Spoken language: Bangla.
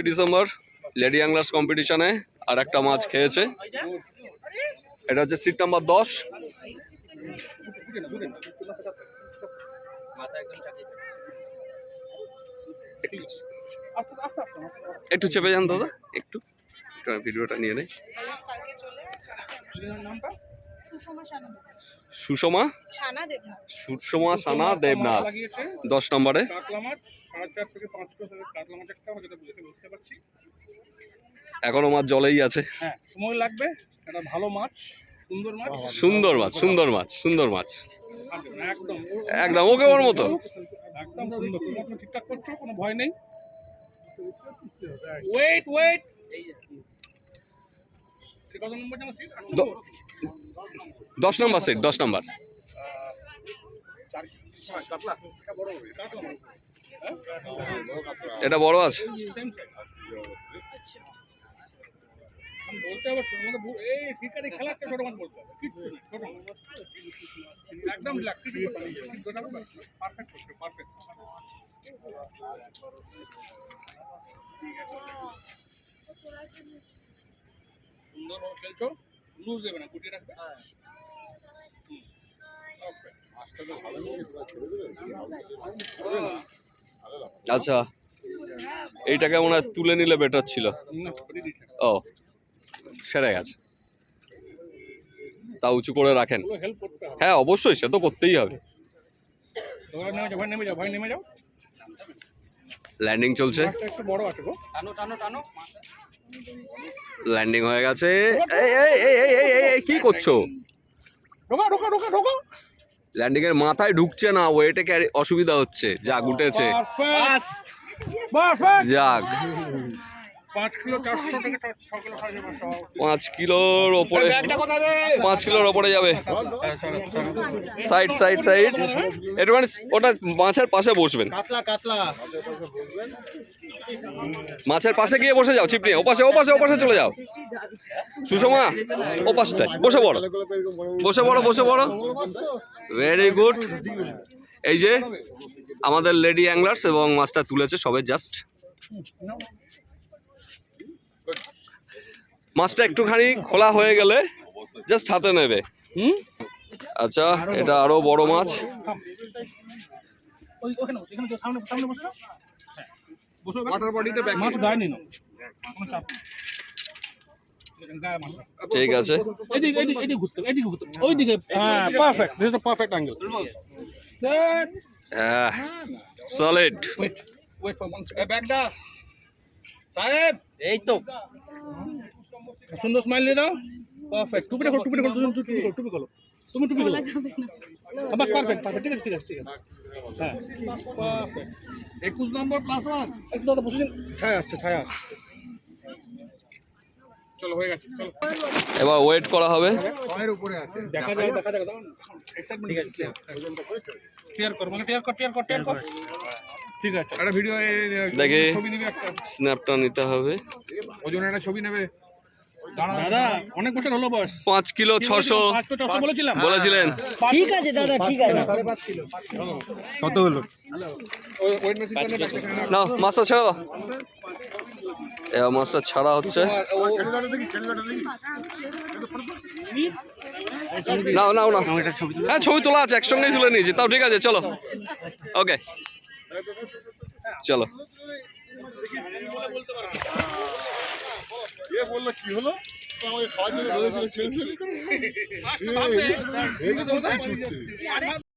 ডিসেম্বর লেডি অ্যাংলার্স কম্পিটিশনে আর একটা মাছ খেয়েছে। এটা হচ্ছে সিট নাম্বার দশ। একটু চেপে যান দাদা, একটু। একটু ভিডিওটা নিয়ে নেই। সুষমা সুষমা? সানা দেবনাথ। দশ নম্বরে। এখনও মাছ জলেই আছে। হ্যাঁ সময় লাগবে। ভালো মাছ সুন্দর মাছ। সুন্দর মাছ সুন্দর মাছ একদম। একদম ওকে ওর মতো। একদম সুন্দর। তুমি ঠিকঠাক করছ কোনো ভয় নেই। ওয়েট ওয়েট কত নম্বর। দশ নম্বর সেট দশ নম্বর। এটা বড় আছে। খেলছো? লুজ দেবে না গুটিয়ে রাখবে আচ্ছা এইটাকে মনে হয় তুলে নিলে বেটার ছিল। ও সেরে গেছে তা উঁচু করে রাখেন। হ্যাঁ অবশ্যই সে তো করতেই হবে তোমরা নেমে যাও, ভাই নেমে যাও, ভাই নেমে যাও। ল্যান্ডিং চলছে বড় আছে গো। ল্যান্ডিং হয়ে গেছে। কি করছ। ল্যান্ডিং এর মাথায় ঢুকছে না ওয়েটে ক্যারি অসুবিধা হচ্ছে। যাক উঠেছে. যাক। পাঁচ কিলোর ওপরে। পাঁচ কিলোর ওপরে যাবে। Side side side. একটু মানে ওটা মাছের পাশে বসবেন। কাতলা কাতলা। মাছের পাশে গিয়ে বসে যাও চিপনি ওপাশে ওপাশে ওপাশে চলে যাও। সুষমা ওপাশটায়। বসে পড়ো। বসে পড়ো বসে পড়ো। ভেরি গুড এই যে আমাদের লেডি অ্যাংলার্স এবং মাছটা তুলেছে সবে জাস্ট মাছটা একটুখানি খোলা হয়ে গেলে জাস্ট হাতে নেবে। হুম? আচ্ছা এটা আরও বড় মাছ। হ্যাঁ। ঠিক আছে। এদিকে এদিকে এদিকে ঘুরতে হবে, এদিকে ঘুরতে। হবে। ওইদিকে হ্যাঁ perfect this is the perfect angle solid wait wait for one ব্যাগটা সাহেব! এই তো। সুন্দর স্মাইল দিয়ে দাও পারফেক্ট টুপিটা খোলো টুপিটা খোলো তুমি টুপি খোলো টুপি তুমি টুপি হ্যাঁ, বাস পারফেক্ট পারফেক্ট ঠিক আছে ঠিক আছে ঠিক আছে। হ্যাঁ। পারফেক্ট একুশ নম্বর প্লাস ওয়ান একটু দাদা বসে দিন ছায়া আসছে ছায়া আসছে। চলো হয়ে গেছে চলো। এবার ওয়েট করা হবে। উপরে আছে। দেখা যায় দেখা যায় দাও এক্সাইটমেন্ট ঠিক আছে ক্লিয়ার কর মানে ক্লিয়ার কর ক্লিয়ার কর ক্লিয়ার কর। ঠিক আছে। একটা ভিডিও দেখি ছবি নেবে একটা। স্ন্যাপটা নিতে হবে। ওজনের একটা ছবি নেবে। দাদা অনেক বছর হলো বয়স। পাঁচ কিলো ছশো। বলেছিলাম। বলেছিলেন। ঠিক আছে দাদা ঠিক আছে। কত হলো? না মাছটা ছেড়ে। দাও এবার মাছটা ছাড়া হচ্ছে। নাও নাও না হ্যাঁ ছবি তোলা আছে একসঙ্গেই তুলে নিয়েছি। তাও ঠিক আছে চলো। ওকে চলো এ বলল কি হলো আমাকে খাওয়ার জন্য ধরেছিল ছেড়ে ছেড়ে